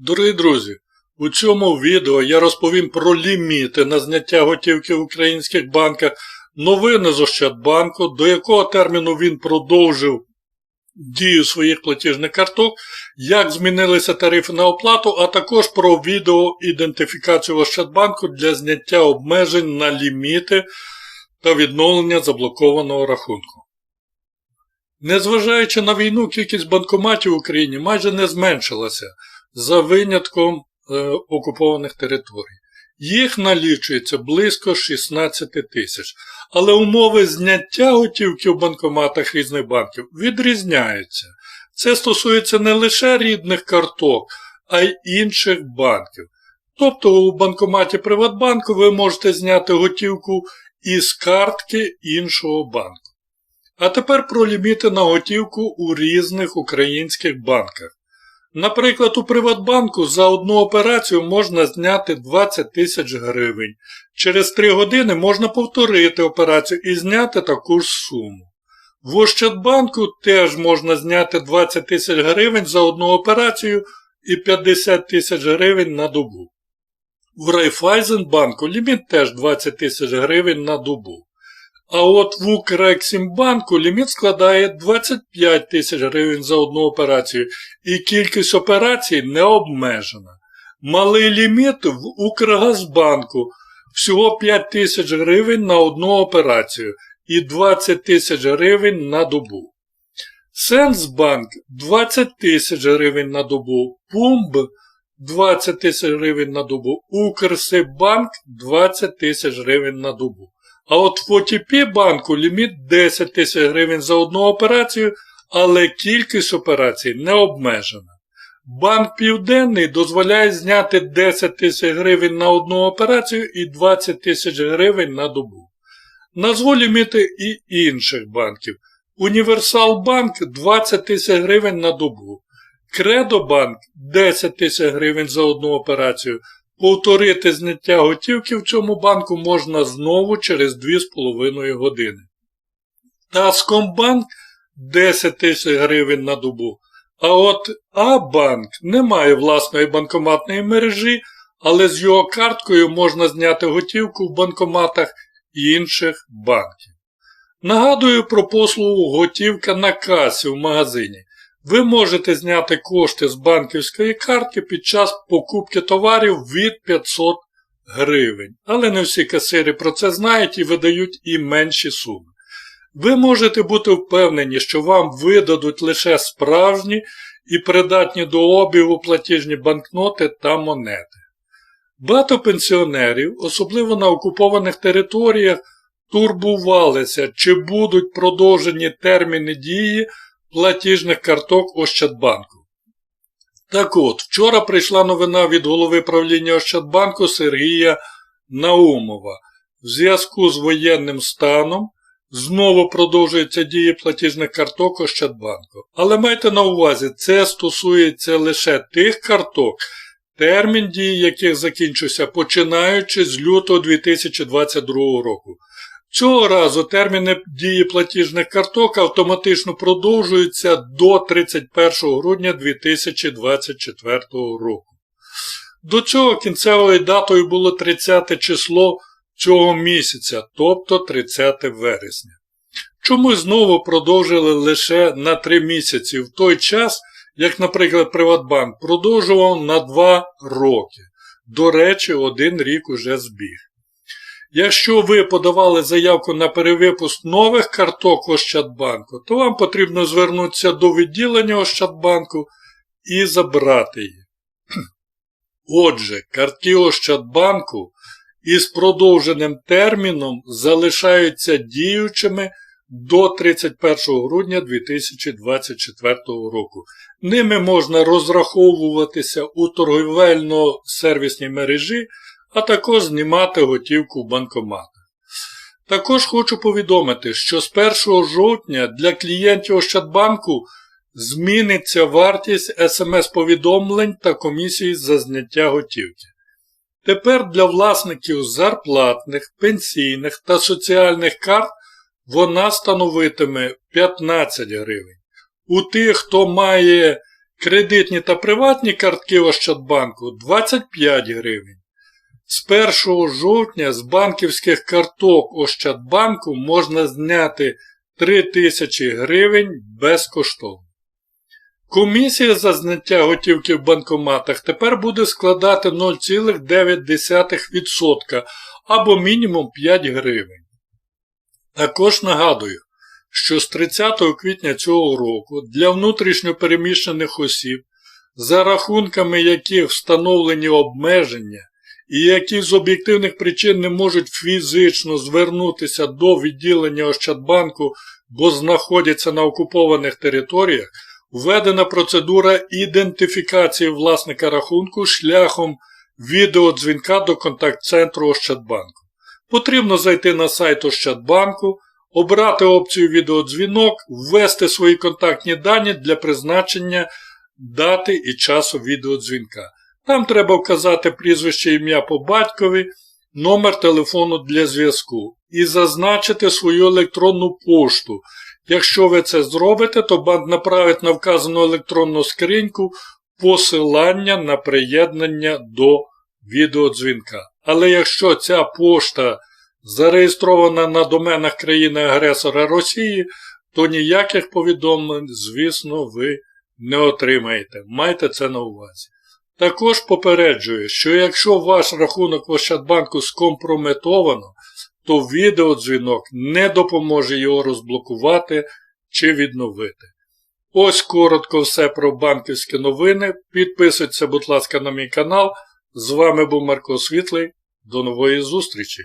Дорогі друзі, у цьому відео я розповім про ліміти на зняття готівки в українських банках, новини з Ощадбанку, до якого терміну він продовжив дію своїх платіжних карток, як змінилися тарифи на оплату, а також про відеоідентифікацію Ощадбанку для зняття обмежень на ліміти та відновлення заблокованого рахунку. Незважаючи на війну, кількість банкоматів в Україні майже не зменшилася за винятком е, окупованих територій. Їх налічується близько 16 тисяч. Але умови зняття готівки в банкоматах різних банків відрізняються. Це стосується не лише рідних карток, а й інших банків. Тобто у банкоматі Приватбанку ви можете зняти готівку із картки іншого банку. А тепер про ліміти на готівку у різних українських банках. Наприклад, у Приватбанку за одну операцію можна зняти 20 тисяч гривень. Через 3 години можна повторити операцію і зняти таку ж суму. В Ощадбанку теж можна зняти 20 тисяч гривень за одну операцію і 50 тисяч гривень на добу. В Райфайзенбанку ліміт теж 20 тисяч гривень на добу. А от в Укрексімбанку ліміт складає 25 тисяч гривень за одну операцію, і кількість операцій не обмежена. Малий ліміт в Укргазбанку всього 5 тисяч гривень на одну операцію і 20 тисяч гривень на добу. Сенсбанк 20 тисяч гривень на добу, Пумб 20 тисяч гривень на добу, Укрсибанк 20 тисяч гривень на добу. А от в OTP банку ліміт 10 тисяч гривень за одну операцію, але кількість операцій не обмежена. Банк Південний дозволяє зняти 10 тисяч гривень на одну операцію і 20 тисяч гривень на добу. Назву ліміти і інших банків. Універсалбанк 20 тисяч гривень на добу. Кредобанк 10 тисяч гривень за одну операцію. Повторити зняття готівки в цьому банку можна знову через 2,5 години. Таскомбанк 10 тисяч гривень на добу. А от А-банк не має власної банкоматної мережі, але з його карткою можна зняти готівку в банкоматах інших банків. Нагадую про послугу готівка на касі в магазині. Ви можете зняти кошти з банківської картки під час покупки товарів від 500 гривень. Але не всі касири про це знають і видають і менші суми. Ви можете бути впевнені, що вам видадуть лише справжні і придатні до обігу платіжні банкноти та монети. Багато пенсіонерів, особливо на окупованих територіях, турбувалися, чи будуть продовжені терміни дії платіжних карток Ощадбанку. Так от, вчора прийшла новина від голови правління Ощадбанку Сергія Наумова. В зв'язку з воєнним станом знову продовжується дії платіжних карток Ощадбанку. Але майте на увазі, це стосується лише тих карток, термін дії яких закінчився починаючи з лютого 2022 року. Цього разу терміни дії платіжних карток автоматично продовжуються до 31 грудня 2024 року. До цього кінцевою датою було 30 число цього місяця, тобто 30 вересня. Чому знову продовжили лише на 3 місяці в той час, як, наприклад, Приватбанк продовжував на 2 роки. До речі, один рік уже збіг. Якщо ви подавали заявку на перевипуск нових карток Ощадбанку, то вам потрібно звернутися до відділення Ощадбанку і забрати їх. Отже, картки Ощадбанку із продовженим терміном залишаються діючими до 31 грудня 2024 року. Ними можна розраховуватися у торговельно-сервісній мережі а також знімати готівку в банкоматах. Також хочу повідомити, що з 1 жовтня для клієнтів Ощадбанку зміниться вартість смс-повідомлень та комісії за зняття готівки. Тепер для власників зарплатних, пенсійних та соціальних карт вона становитиме 15 гривень. У тих, хто має Кредитні та приватні картки Ощадбанку 25 гривень. З 1 жовтня з банківських карток Ощадбанку можна зняти 3000 гривень безкоштовно. Комісія за зняття готівки в банкоматах тепер буде складати 0,9% або мінімум 5 гривень. Також нагадую, що з 30 квітня цього року для внутрішньопереміщених осіб, за рахунками яких встановлені обмеження і які з об'єктивних причин не можуть фізично звернутися до відділення Ощадбанку, бо знаходяться на окупованих територіях, введена процедура ідентифікації власника рахунку шляхом відеодзвінка до контакт-центру Ощадбанку. Потрібно зайти на сайт Ощадбанку, обрати опцію відеодзвінок, ввести свої контактні дані для призначення дати і часу відеодзвінка. Там треба вказати прізвище ім'я по батькові, номер телефону для зв'язку і зазначити свою електронну пошту. Якщо ви це зробите, то банк направить на вказану електронну скриньку посилання на приєднання до відеодзвінка. Але якщо ця пошта зареєстрована на доменах країни-агресора Росії, то ніяких повідомлень, звісно, ви не отримаєте. Майте це на увазі. Також попереджую, що якщо ваш рахунок в Ощадбанку скомпрометовано, то відеодзвінок не допоможе його розблокувати чи відновити. Ось коротко все про банківські новини. Підписуйтесь, будь ласка, на мій канал. З вами був Марко Світлий. До нової зустрічі!